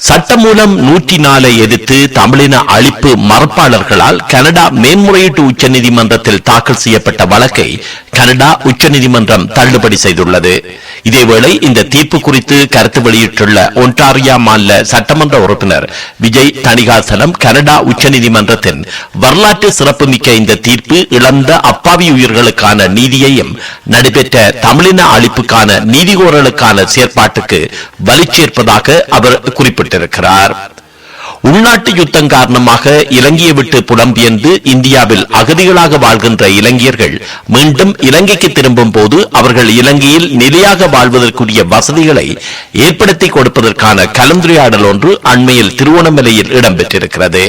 சட்டமூலம் நூற்றி நாலை எதிர்த்து தமிழின அழிப்பு மறுப்பாளர்களால் கனடா மேன்முறையீட்டு உச்சநீதிமன்றத்தில் தாக்கல் செய்யப்பட்ட வழக்கை கனடா உச்சநீதிமன்றம் தள்ளுபடி செய்துள்ளது. இதேவேளை இந்த தீர்ப்பு குறித்து கருத்து வெளியிட்டுள்ள ஒன்டாரியா மாநில சட்டமன்ற உறுப்பினர் விஜய் தணிகாசலம் கனடா உச்சநீதிமன்றத்தின் வரலாற்று சிறப்புமிக்க இந்த தீர்ப்பு இழந்த அப்பாவி உயிர்களுக்கான நீதியையும் நடைபெற்ற தமிழின அழிப்புக்கான நீதிகோரலுக்கான செயற்பாட்டுக்கு வலி சேர்ப்பதாக அவர் குறிப்பிட்டிருக்கிறார். உள்நாட்டு யுத்தம் காரணமாக இலங்கையை விட்டு புலம்பெயர்ந்து இந்தியாவில் அகதிகளாக வாழ்கின்ற இலங்கையர்கள் மீண்டும் இலங்கைக்கு திரும்பும் போது அவர்கள் இலங்கையில் நிலையாக வாழ்வதற்குரிய வசதிகளை ஏற்படுத்தி கொடுப்பதற்கான கலந்துரையாடல் ஒன்று அண்மையில் திருவோணமலையில் இடம்பெற்றிருக்கிறது.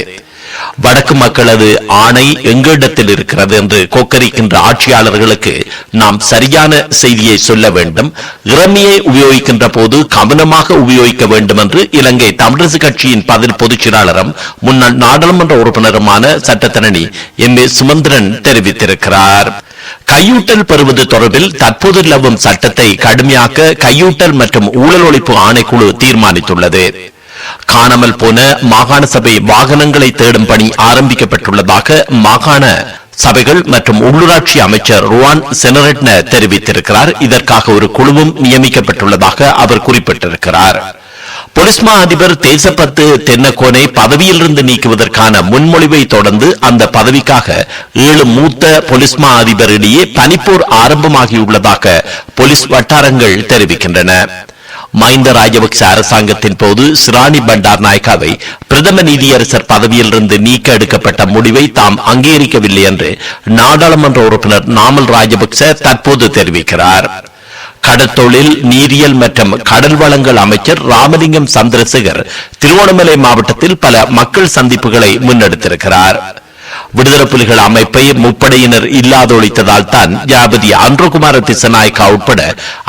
வடக்கு மக்களது ஆணை எங்களிடத்தில் இருக்கிறது என்று கோக்கரிக்கின்ற ஆட்சியாளர்களுக்கு நாம் சரியான செய்தியை சொல்ல வேண்டும். இறமையை உபயோகிக்கின்ற போது கவனமாக உபயோகிக்க வேண்டும் என்று இலங்கை தமிழரசு கட்சியின் பதில் பொதுச் செயலாளரும் முன்னாள் நாடாளுமன்ற உறுப்பினருமான சட்டத்தரணி எம். ஏ. சுமந்திரன் தெரிவித்திருக்கிறார். கையூட்டல் பெறுவது தொடர்பில் தற்போது நிலவும் சட்டத்தை கடுமையாக்க கையூட்டல் மற்றும் ஊழல் ஒழிப்பு ஆணைக்குழு தீர்மானித்துள்ளது. காணாமல் போன மாகாண சபை வாகனங்களை தேடும் பணி ஆரம்பிக்கப்பட்டுள்ளதாக மாகாண சபைகள் மற்றும் உள்ளூராட்சி அமைச்சர் ருவான் செனரட்ன தெரிவித்திருக்கிறார். இதற்காக ஒரு குழுவும் நியமிக்கப்பட்டுள்ளதாக அவர் குறிப்பிட்டிருக்கிறார். பொலிஸ்மா அதிபர் தேசப்பத்து தென்னக்கோனை பதவியிலிருந்து நீக்குவதற்கான முன்மொழிவை தொடர்ந்து அந்த பதவிக்காக ஏழு மூத்த பொலிஸ்மா அதிபரிடையே பனிப்போர் ஆரம்பமாகியுள்ளதாக போலீஸ் வட்டாரங்கள் தெரிவிக்கின்றன. மஹிந்த ராஜபக்ச அரசாங்கத்தின் போது சிராணி பண்டார் நாயக்காவை பிரதம நீதியரசர் பதவியிலிருந்து நீக்க எடுக்கப்பட்ட முடிவை தாம் அங்கீகரிக்கவில்லை என்று நாடாளுமன்ற உறுப்பினர் நாமல் ராஜபக்ச தற்போது தெரிவிக்கிறார். கடற்தொழில் நீரியல் மற்றும் கடல் வளங்கள் அமைச்சர் ராமலிங்கம் சந்திரசேகர் திருவோணமலை மாவட்டத்தில் பல மக்கள் சந்திப்புகளை முன்னெடுத்திருக்கிறார். விடுதலை புலிகள் அமைப்பை முப்படையினர் இல்லாதொழித்ததால் தான் ஜாபதி அன்றகுமார திசநாயக்கா உட்பட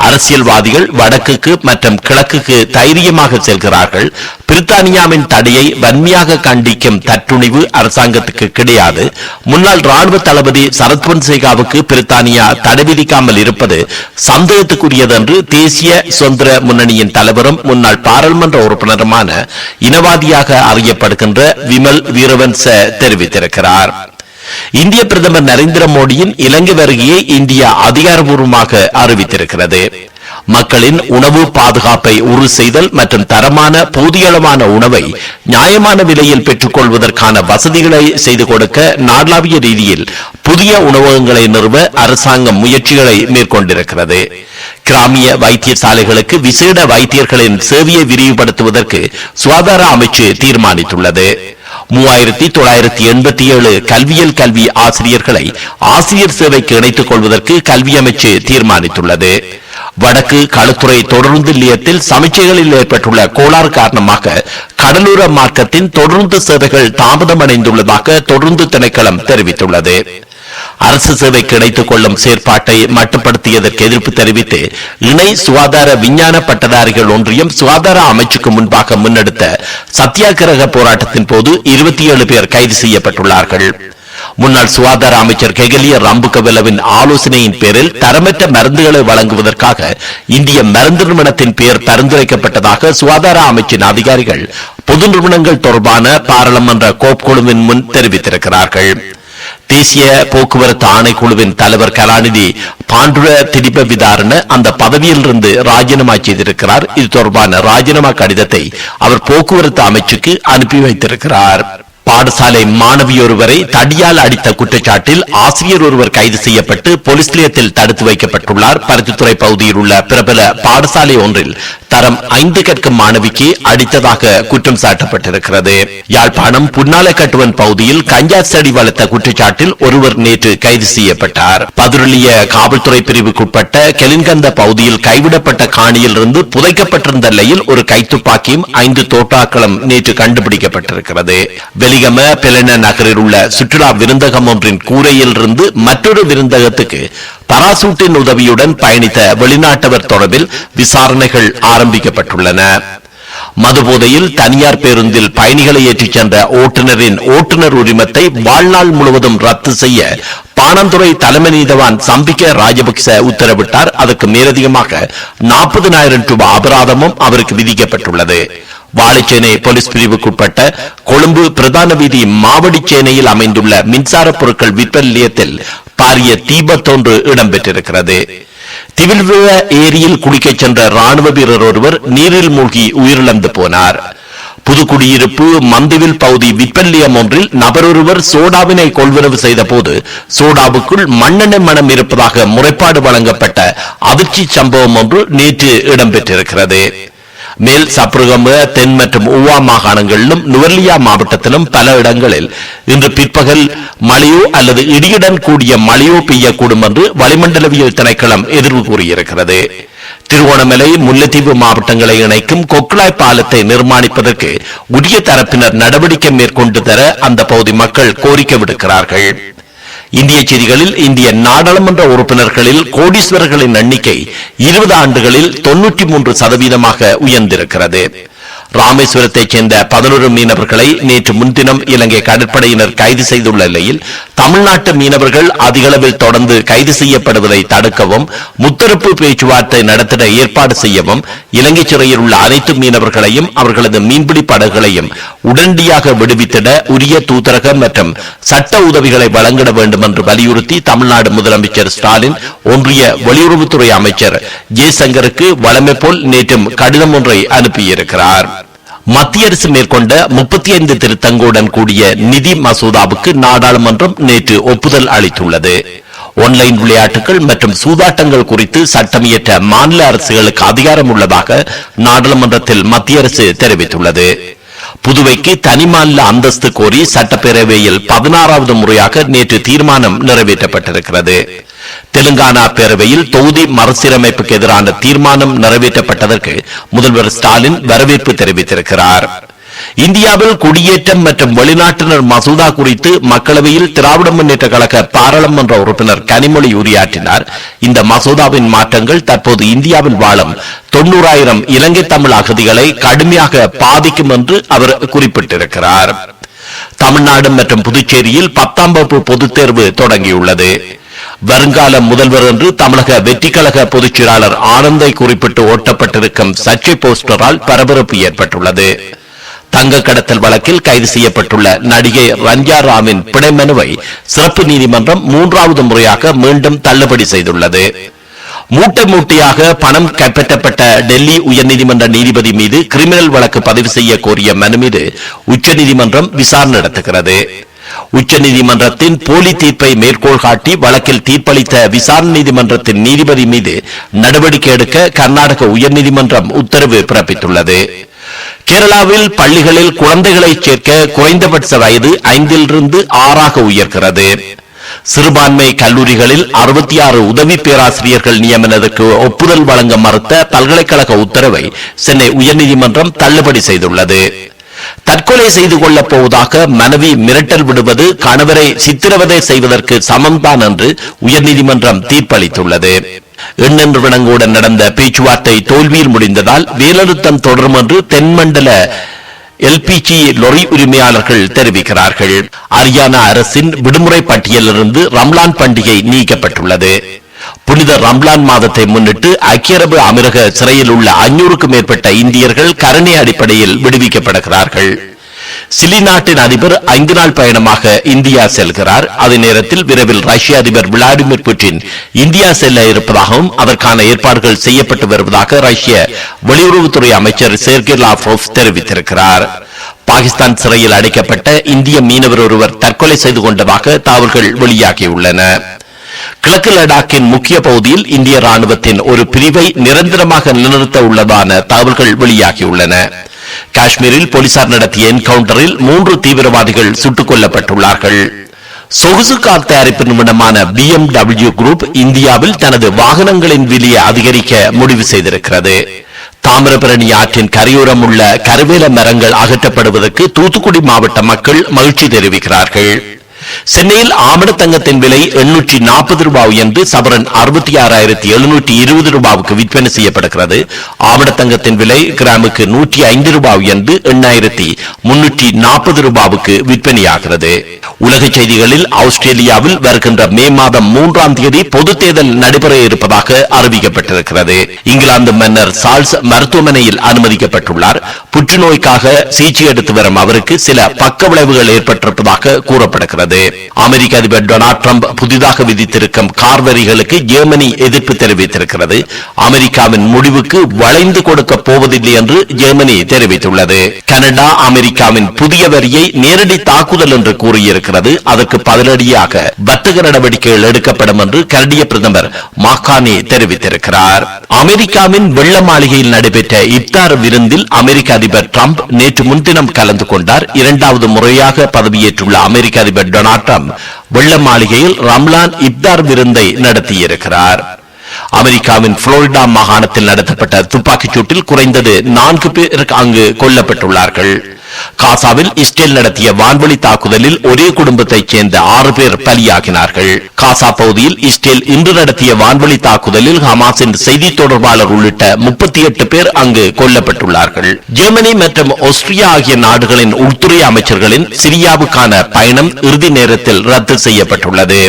அரசியல்வாதிகள் வடக்குக்கு மற்றும் கிழக்குக்கு தைரியமாக செல்கிறார்கள். பிரித்தானியாவின் தடையை வன்மையாக கண்டிக்கும் தற்றுணிவு அரசாங்கத்துக்கு கிடையாது. முன்னாள் ராணுவ தளபதி சரத் பொன்சேகாவுக்கு பிரித்தானியா தடை விதிக்காமல் இருப்பது சந்தேகத்துக்குரியது என்று தேசிய சுதந்திர முன்னணியின் தலைவரும் முன்னாள் பாராளுமன்ற உறுப்பினருமான இனவாதியாக அறியப்படுகின்ற விமல் வீரவன்ச தெரிவித்திருக்கிறார். இந்திய பிரதமர் நரேந்திர மோடியின் இலங்கை வருகையை இந்தியா அதிகாரபூர்வமாக அறிவித்திருக்கிறது. மக்களின் உணவு பாதுகாப்பை உறுதி செய்தல் மற்றும் தரமான போதியளவான உணவை நியாயமான விலையில் பெற்றுக் கொள்வதற்கான வசதிகளை செய்து கொடுக்க நாடளாவிய ரீதியில் புதிய உணவகங்களை நிறுவ அரசாங்கம் முயற்சிகளை மேற்கொண்டிருக்கிறது. கிராமிய வைத்தியசாலைகளுக்கு விசேட வைத்தியர்களின் சேவையை விரிவுபடுத்துவதற்கு சுகாதார அமைச்சு தீர்மானித்துள்ளது. மூவாயிரத்தி தொள்ளாயிரத்தி எண்பத்தி ஏழு கல்வியல் கல்வி ஆசிரியர்களை ஆசிரியர் சேவைக்கு இணைத்துக் கொள்வதற்கு கல்வி அமைச்சு தீர்மானித்துள்ளது. வடக்கு களுத்துறை தொடர்ந்து நிலையத்தில் சமீட்சைகளில் ஏற்பட்டுள்ள கோளாறு காரணமாக கடலோர மார்க்கத்தின் தொடர்ந்து சேவைகள் தாமதமடைந்துள்ளதாக தொடர்ந்து திணைக்களம் தெரிவித்துள்ளது. அரசு சேவை கிடைத்துக் கொள்ளும் செயற்பாட்டை மட்டுப்படுத்தியதற்கு எதிர்ப்பு தெரிவித்து இணை சுகாதார விஞ்ஞான பட்டதாரிகள் ஒன்றியம் சுகாதார அமைச்சுக்கு முன்பாக முன்னெடுத்த சத்தியாகிரக போராட்டத்தின் போது இருபத்தி ஏழு பேர் கைது செய்யப்பட்டுள்ளார்கள். முன்னாள் சுகாதார அமைச்சர் கெகலிய ராம்புகவெலவின் ஆலோசனையின் பேரில் தரமற்ற மருந்துகளை வழங்குவதற்காக இந்திய மருந்து நிறுவனத்தின் பெயர் பரிந்துரைக்கப்பட்டதாக சுகாதார அமைச்சின் அதிகாரிகள் பொது நிறுவனங்கள் தொடர்பான பாராளுமன்ற கோப் குழுவின் முன் தெரிவித்திருக்கிறார்கள். தேசிய போக்குவரத்து ஆணைக்குழுவின் தலைவர் கலாநிதி பாண்டுர திடிப விதாரண அந்த பதவியிலிருந்து ராஜினாமா செய்திருக்கிறார். இது தொடர்பான ராஜினாமா கடிதத்தை அவர் போக்குவரத்து அமைச்சுக்கு அனுப்பி வைத்திருக்கிறார். பாடசாலை மாணவி ஒருவரை தடியால் அடித்த குற்றச்சாட்டில் ஆசிரியர் ஒருவர் கைது செய்யப்பட்டு போலீஸ் நிலையத்தில் தடுத்து வைக்கப்பட்டுள்ளார். பருத்தித்துறை பகுதியில் உள்ள பிரபல பாடசாலை ஒன்றில் தரம் ஐந்து கற்கும் மாணவிக்கு அடித்ததாக குற்றம் சாட்டப்பட்டிருக்கிறது. யாழ்ப்பாணம் புன்னாலக்கட்டுவன் பகுதியில் கஞ்சா செடி வளர்த்த குற்றச்சாட்டில் ஒருவர் நேற்று கைது செய்யப்பட்டார். பதுருளிய காவல்துறை பிரிவுக்குட்பட்ட கெலின்கந்த பகுதியில் கைவிடப்பட்ட காணியில் இருந்து புதைக்கப்பட்டிருந்த நிலையில் ஒரு கைத்துப்பாக்கியும் ஐந்து தோட்டாக்களும் நேற்று கண்டுபிடிக்கப்பட்டிருக்கிறது. வலிகம பெலன நகரில் உள்ள சுற்றுலா விருந்தகம் ஒன்றின் கூரையிலிருந்து மற்றொரு விருந்தகத்துக்கு பராசூட்டின் உதவியுடன் பயணித்த வெளிநாட்டவர் தொடர்பில் விசாரணைகள் ஆரம்பிக்கப்பட்டுள்ளன. மதுபோதையில் தனியார் பேருந்தில் பயணிகளை ஏற்றிச் சென்ற ஓட்டுநரின் ஓட்டுநர் உரிமத்தை வாழ்நாள் முழுவதும் ரத்து செய்ய பாணந்துறை தலைமை நீதவான் சம்பிக்க ராஜபக்ச உத்தரவிட்டார். அதற்கு மேலதிகமாக நாற்பதனாயிரம் ரூபாய் அபராதமும் அவருக்கு விதிக்கப்பட்டுள்ளது. வாழைச்சேனை போலீஸ் பிரிவுக்குட்பட்ட கொழும்பு பிரதான வீதி மாவடிச்சேனையில் அமைந்துள்ள மின்சார பொருட்கள் விற்பனை நிலையத்தில் பாரிய தீபத்தொன்று இடம்பெற்றிருக்கிறது. திவில்விழ ஏரியில் குளிக்கச் சென்ற ராணுவ வீரர் ஒருவர் நீரில் மூழ்கி உயிரிழந்து போனார். புதுக்குடியிருப்பு மந்துவில் பகுதி விற்பல்லியம் ஒன்றில் நபரொருவர் சோடாவினை கொள்வனவு செய்த போது சோடாவுக்குள் மண்ணெண்ணெய் மனம் இருப்பதாக முறைப்பாடு வழங்கப்பட்ட அதிர்ச்சி சம்பவம் ஒன்று நேற்று இடம்பெற்றிருக்கிறது. மேல் சப்ருகம தென் மற்றும் உவா மாகாணங்களிலும் நுவர்லியா மாவட்டத்திலும் பல இடங்களில் இன்று பிற்பகல் மழையோ அல்லது இடியுடன் கூடிய மழையோ பெய்யக்கூடும் என்று வளிமண்டலவியல் திணைக்களம் எதிர்வு கூறியிருக்கிறது. திருவோணமலை முல்லைத்தீவு மாவட்டங்களை இணைக்கும் கொக்லாய் பாலத்தை நிர்மாணிப்பதற்கு உரிய தரப்பினர் நடவடிக்கை மேற்கொண்டு தர அந்த பகுதி மக்கள் கோரிக்கை விடுக்கிறார்கள். இந்திய செய்திகளில் இந்திய நாடாளுமன்ற உறுப்பினர்களில் கோடீஸ்வரர்களின் எண்ணிக்கை இருபது ஆண்டுகளில் தொன்னூற்றி மூன்று சதவீதமாக உயர்ந்திருக்கிறது. ராமேஸ்வரத்தைச் சேர்ந்த பதினோரு மீனவர்களை நேற்று முன்தினம் இலங்கை கடற்படையினர் கைது செய்துள்ள நிலையில் தமிழ்நாட்டு மீனவர்கள் அதிகளவில் தொடர்ந்து கைது செய்யப்படுவதை தடுக்கவும் முத்தரப்பு பேச்சுவார்த்தை நடத்திட ஏற்பாடு செய்யவும் இலங்கை சிறையில் உள்ள அனைத்து மீனவர்களையும் அவர்களது மீன்பிடி படகுகளையும் உடனடியாக விடுவித்திட உரிய தூதரக மற்றும் சட்ட உதவிகளை வழங்கிட வேண்டும் என்று வலியுறுத்தி தமிழ்நாடு முதலமைச்சர் ஸ்டாலின் ஒன்றிய வெளியுறவுத்துறை அமைச்சர் ஜெய்சங்கருக்கு வளமை போல் நேற்றும் கடிதம் ஒன்றை அனுப்பியிருக்கிறார். மத்திய அரசு மேற்கொண்ட முப்பத்தி ஐந்து திருத்தங்களுடன் கூடிய நிதி மசோதாவுக்கு நாடாளுமன்றம் நேற்று ஒப்புதல் அளித்துள்ளது. ஆன்லைன் விளையாட்டுகள் மற்றும் சூதாட்டங்கள் குறித்து சட்டம் இயற்ற மாநில அரசுகளுக்கு அதிகாரம் உள்ளதாக நாடாளுமன்றத்தில் மத்திய அரசு தெரிவித்துள்ளது. புதுவைக்கு தனி மாநில அந்தஸ்து கோரி சட்டப்பேரவையில் பதினாறாவது முறையாக நேற்று தீர்மானம் நிறைவேற்றப்பட்டிருக்கிறது. தெலுங்கானா பேரவையில் தொகுதி மறுசீரமைப்புக்கு எதிரான தீர்மானம் நிறைவேற்றப்பட்டதற்கு முதல்வர் ஸ்டாலின் வரவேற்பு தெரிவித்திருக்கிறார். இந்தியாவில் குடியேற்றம் மற்றும் வெளிநாட்டினர் மசோதா குறித்து மக்களவையில் திராவிட முன்னேற்ற கழக பாராளுமன்ற உறுப்பினர் கனிமொழி உரையாற்றினார். இந்த மசோதாவின் மாற்றங்கள் தற்போது இந்தியாவில் வாழும் தொண்ணூறாயிரம் இலங்கை தமிழ் அகதிகளை கடுமையாக பாதிக்கும் என்று அவர் குறிப்பிட்டிருக்கிறார். தமிழ்நாடு மற்றும் புதுச்சேரியில் பத்தாம் வகுப்பு பொதுத் தேர்வு தொடங்கியுள்ளது. வருங்கால முதல்வர் என்று தமிழக வெற்றிக்கழக பொதுச் செயலாளர் ஆனந்தை குறிப்பிட்டு ஓட்டப்பட்டிருக்கும் சர்ச்சை போஸ்டரால் பரபரப்பு ஏற்பட்டுள்ளது. தங்க கடத்தல் வழக்கில் கைது செய்யப்பட்டுள்ள நடிகை ரஞ்சா ராமின் பிணை மனுவை சிறப்பு நீதிமன்றம் மூன்றாவது முறையாக மீண்டும் தள்ளுபடி செய்துள்ளது. மூட்டை மூட்டையாக பணம் கைப்பற்றப்பட்ட டெல்லி உயர்நீதிமன்ற நீதிபதி மீது கிரிமினல் வழக்கு பதிவு செய்ய கோரிய மனு மீது உச்சநீதிமன்றம் விசாரணை நடத்துகிறது. உச்சநீதிமன்றத்தின் போலி தீர்ப்பை மேற்கோள் காட்டி வழக்கில் தீர்ப்பளித்த விசாரணை நீதிமன்றத்தின் நீதிபதி மீது நடவடிக்கை எடுக்க கர்நாடக உயர்நீதிமன்றம் உத்தரவு பிறப்பித்துள்ளது. கேரளாவில் பள்ளிகளில் குழந்தைகளை சேர்க்க குறைந்தபட்ச வயது ஐந்திலிருந்து ஆறாக உயர்கிறது. சிறுபான்மை கல்லூரிகளில் அறுபத்தி ஆறு உதவி பேராசிரியர்கள் நியமனத்துக்கு ஒப்புதல் வழங்க மறுத்த பல்கலைக்கழக உத்தரவை சென்னை உயர்நீதிமன்றம் தள்ளுபடி செய்துள்ளது. தற்கொலை செய்து கொள்ளப் போவதாக மனைவி மிரட்டல் விடுவது கணவரை சித்திரவதை செய்வதற்கு சமம்தான் என்று உயர்நீதிமன்றம் தீர்ப்பளித்துள்ளது. எண்ண நிறுவனங்களுடன் நடந்த பேச்சுவார்த்தை தோல்வியில் முடிந்ததால் வேலைநிறுத்தம் தொடரும் என்று தென்மண்டல எல்பிஜி லொரி உரிமையாளர்கள் தெரிவிக்கிறார்கள். அரியானா அரசின் விடுமுறை பட்டியலிலிருந்து ரம்லான் பண்டிகை நீக்கப்பட்டுள்ளது. புனித ரம்லான் மாதத்தை முன்னிட்டு ஐக்கிய அரபு அமீரக சிறையில் உள்ள அஞ்சூறுக்கும் மேற்பட்ட இந்தியர்கள் கருணை அடிப்படையில் விடுவிக்கப்படுகிறார்கள் சிலி நாட்டின் அதிபர் ஐந்து நாள் பயணமாக இந்தியா செல்கிறார். அதே நேரத்தில் விரைவில் ரஷ்ய அதிபர் விளாடிமிர் புட்டின் இந்தியா செல்ல இருப்பதாகவும் அதற்கான ஏற்பாடுகள் செய்யப்பட்டு வருவதாக ரஷ்ய வெளியுறவுத்துறை அமைச்சர் சேர்கே லாவ்ரோவ் தெரிவித்திருக்கிறார். பாகிஸ்தான் சிறையில் அடைக்கப்பட்ட இந்திய மீனவர் ஒருவர் தற்கொலை செய்து கொண்டதாக தகவல்கள் வெளியாகியுள்ளன. கிழக்கு லடாக்கின் முக்கிய பகுதியில் இந்திய ராணுவத்தின் ஒரு பிரிவை நிரந்தரமாக நிலைநிறுத்த உள்ளதான தகவல்கள் வெளியாகியுள்ளன. காஷ்மீரில் போலீசார் நடத்திய என்கவுண்டரில் மூன்று தீவிரவாதிகள் சுட்டுக் கொல்லப்பட்டுள்ளார்கள். சொகுசு கார் தயாரிப்பு நிறுவனமான பி எம் டபிள்யூ குரூப் இந்தியாவில் தனது வாகனங்களின் விலையை அதிகரிக்க முடிவு செய்திருக்கிறது. தாமிரபரணி ஆற்றின் கரையோரம் உள்ள கருவேல மரங்கள் அகற்றப்படுவதற்கு தூத்துக்குடி மாவட்ட மக்கள் மகிழ்ச்சி தெரிவிக்கிறார்கள். சென்னையில் ஆமணத்தங்கத்தின் விலை எண்ணூற்றி நாற்பது ரூபாய் உயர்ந்து சவரன் அறுபத்தி ஆறாயிரத்தி எழுநூற்றி இருபது ரூபாவுக்கு விற்பனை செய்யப்படுகிறது. ஆமணத்தங்கத்தின் விலை கிராமுக்கு நூற்றி ஐந்து ரூபாய் உயர்ந்து எண்ணாயிரத்தி முன்னூற்றி நாற்பது ரூபாவுக்கு விற்பனையாகிறது. உலக செய்திகளில் ஆஸ்திரேலியாவில் வருகின்ற மே மாதம் மூன்றாம் தேதி பொது தேர்தல் நடைபெற இருப்பதாக அறிவிக்கப்பட்டிருக்கிறது. இங்கிலாந்து மன்னர் சார்ல்ஸ் மருத்துவமனையில் அனுமதிக்கப்பட்டுள்ளார். புற்றுநோய்க்காக சிகிச்சை எடுத்து வரும் அவருக்கு சில பக்க விளைவுகள் ஏற்பட்டிருப்பதாக கூறப்படுகிறது. அமெரிக்க அதிபர் டொனால்ட் ட்ரம்ப் புதிதாக விதித்திருக்கும் கார் வரிகளுக்கு ஜெர்மனி எதிர்ப்பு தெரிவித்திருக்கிறது. அமெரிக்காவின் முடிவுக்கு வளைந்து கொடுக்க போவதில்லை என்று ஜெர்மனி தெரிவித்துள்ளது. கனடா அமெரிக்காவின் புதிய வரியை நேரடி தாக்குதல் என்று கூறியிருக்கிறது. இருக்கிறது அதற்கு பதிலடியாக வர்த்தக நடவடிக்கைகள் எடுக்கப்படும் என்று கனடிய பிரதமர் மாகானி தெரிவித்திருக்கிறார். அமெரிக்காவின் வெள்ள மாளிகையில் நடைபெற்ற இப்தார் விருந்தில் அமெரிக்க அதிபர் டிரம்ப் நேற்று முன்தினம் கலந்து கொண்டார். இரண்டாவது முறையாக பதவியேற்றுள்ள அமெரிக்க அதிபர் டொனால்ட் டிரம்ப் வெள்ள மாளிகையில் ரம்லான் இப்தார் விருந்தை நடத்தியிருக்கிறார். அமெரிக்காவின் புளோரிடா மாகாணத்தில் நடத்தப்பட்ட துப்பாக்கிச் சூட்டில் குறைந்தது நான்கு பேர் அங்கு கொல்லப்பட்டுள்ளார்கள். காசாவில் இஸ்ரேல் நடத்திய வான்வழி தாக்குதலில் ஒரே குடும்பத்தைச் சேர்ந்த ஆறு பேர் பலியாகினார்கள். காசா பகுதியில் இஸ்ரேல் இன்று நடத்திய வான்வழி தாக்குதலில் ஹமாஸின் செய்தி தொடர்பாளர் உள்ளிட்ட முப்பத்தி எட்டு பேர் அங்கு கொல்லப்பட்டுள்ளார்கள். ஜெர்மனி மற்றும் ஆஸ்திரியா ஆகிய நாடுகளின் உள்துறை அமைச்சர்களின் சிரியாவுக்கான பயணம் இறுதி நேரத்தில் ரத்து செய்யப்பட்டுள்ளது.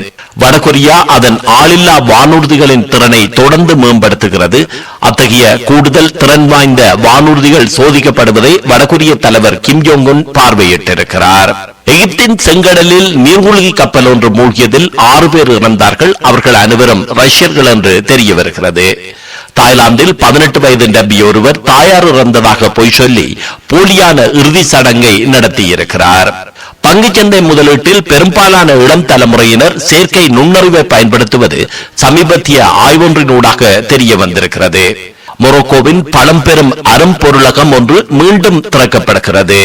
வடகொரியா அதன் ஆளில்லா வானூர்திகளின் திறனை தொடர்ந்து மேம்படுத்துகிறது. அத்தகைய கூடுதல் திறன் வாய்ந்த வானூர்திகள் சோதிக்கப்படுவதை வடகொரிய தலைவர் கிம் கிம் ஜோங் உன் பார்வையிட்டிருக்கிறார். எகிப்தின் செங்கடலில் நீர்மூழ்கி கப்பல் ஒன்று மூழ்கியதில் ஆறு பேர் இறந்தார்கள். அவர்கள் அனைவரும் ரஷ்யர்கள் என்று தெரிய வருகிறது தாய்லாந்தில் பதினெட்டு வயது நபி ஒருவர் தாயார் இறந்ததாக பொய் சொல்லி போலியான இறுதி சடங்கை நடத்தியிருக்கிறார். பங்குச்சந்தை முதலீட்டில் பெரும்பாலான இளம் தலைமுறையினர் செயற்கை நுண்ணறிவை பயன்படுத்துவது சமீபத்திய ஆய்வொன்றினூடாக தெரிய வந்திருக்கிறது. மொரோக்கோவின் பழம்பெரும் அரும்பொருளகம் ஒன்று மீண்டும் திறக்கப்படுகிறது.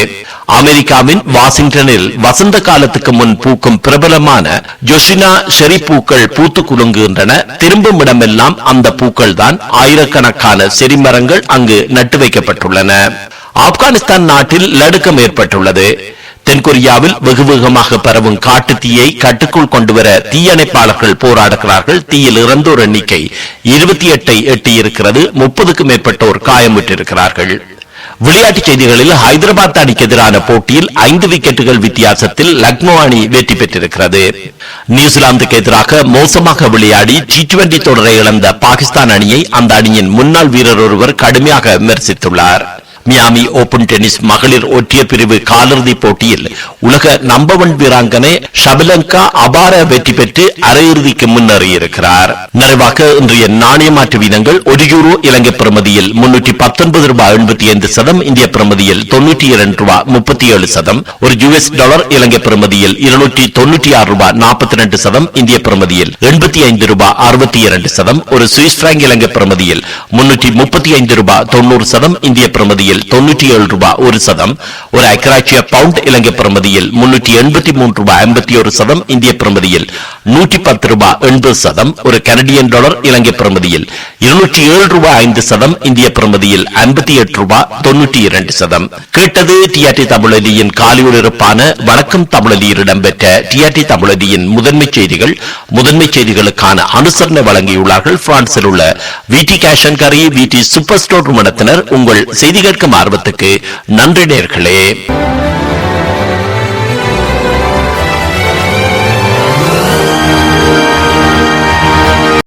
அமெரிக்காவின் வாஷிங்டனில் வசந்த காலத்துக்கு முன் பூக்கும் பிரபலமான ஜொசினா ஷெரி பூக்கள் பூத்து குலுங்குகின்றன. திரும்பும் இடமெல்லாம் அந்த பூக்கள் தான் ஆயிரக்கணக்கான செரிமரங்கள் அங்கு நட்டு வைக்கப்பட்டுள்ளன ஆப்கானிஸ்தான் நாட்டில் லடுக்கம் ஏற்பட்டுள்ளது. தென்கொரியாவில் வெகு வேகமாக பரவும் காட்டு தீயை கட்டுக்குள் கொண்டுவர தீயணைப்பாளர்கள் போராடுகிறார்கள். தீயில் இறந்தோர் எண்ணிக்கை இருபத்தி எட்டை எட்டியிருக்கிறது. முப்பதுக்கும் மேற்பட்டோர் காயமுற்றிருக்கிறார்கள் விளையாட்டுச் செய்திகளில் ஹைதராபாத் அணிக்கு எதிரான போட்டியில் ஐந்து விக்கெட்டுகள் வித்தியாசத்தில் லக்னோ அணி வெற்றி பெற்றிருக்கிறது. நியூசிலாந்துக்கு எதிராக மோசமாக விளையாடி டி டுவெண்டி தொடரை இழந்த பாகிஸ்தான் அணியை அந்த அணியின் முன்னாள் வீரர் ஒருவர் கடுமையாக விமர்சித்துள்ளார். மியாமி ஓபன் டென்னிஸ் மகளிர் ஒற்றிய பிரிவு காலிறுதி போட்டியில் உலக நம்பர் ஒன் வீராங்கனை ஷபிலங்கா அபார வெற்றி பெற்று அரையிறுதிக்கு முன்னேறியிருக்கிறார். நிறைவாக இன்றைய நாணய மாற்று வீதங்கள் ஒரு யூரோ இலங்கை பிரமதியில் முன்னூற்றி பத்தொன்பது ரூபாய் எண்பத்தி ஐந்து சதம் இந்திய பிரமதியில் தொன்னூற்றி இரண்டு ரூபாய் முப்பத்தி ஏழு சதம் ஒரு யுஎஸ் டாலர் இலங்கை பிரமதியில் இருநூற்றி தொன்னூற்றி ஆறு ரூபாய் நாற்பத்தி ரெண்டு சதம் இந்திய பிரமதியில் எண்பத்தி ஐந்து ரூபாய் அறுபத்தி இரண்டு சதம் ஒரு சுவிஸ் பிராங்க் இலங்கை பிரமதியில் முன்னூற்றி முப்பத்தி ஐந்து ரூபாய் தொண்ணூறு சதம் இந்திய பிரமதியில் தொன்னூற்றி ஏழு ரூபாய் ஒரு சதம் ஒரு ஐக்கராட்சிய பவுண்ட் இலங்கை பிரமதியில் முன்னூற்றி எண்பத்தி மூன்று ரூபாய் ஐம்பத்தி ஒரு சதம் இந்திய பிரமதியில் நூற்றி பத்து ரூபாய் எண்பது சதம் ஒரு கனடியன் டாலர் இலங்கை பிரமதியில் இருநூற்றி ஏழு ரூபாய் ஐந்து சதம் இந்திய பிரமதியில் ஐம்பத்தி எட்டு ரூபாய் தொன்னூற்றி இரண்டு சதம். கேட்டது டிஆர்டி தமிழலியின் காலியொலிருப்பான வணக்கம் தமிழலியில் இடம்பெற்ற டிஆர்டி தமிழலியின் முதன்மை செய்திகள் முதன்மை செய்திகளுக்கான அனுசரணை வழங்கியுள்ளார்கள். பிரான்சில் உள்ள விடி கேஷன் கரி விடி சூப்பர் ஸ்டோர் நிறுவனத்தினர் உங்கள் செய்திகள் கேட்கும் ஆர்வத்துக்கு நன்றி நேர்களே.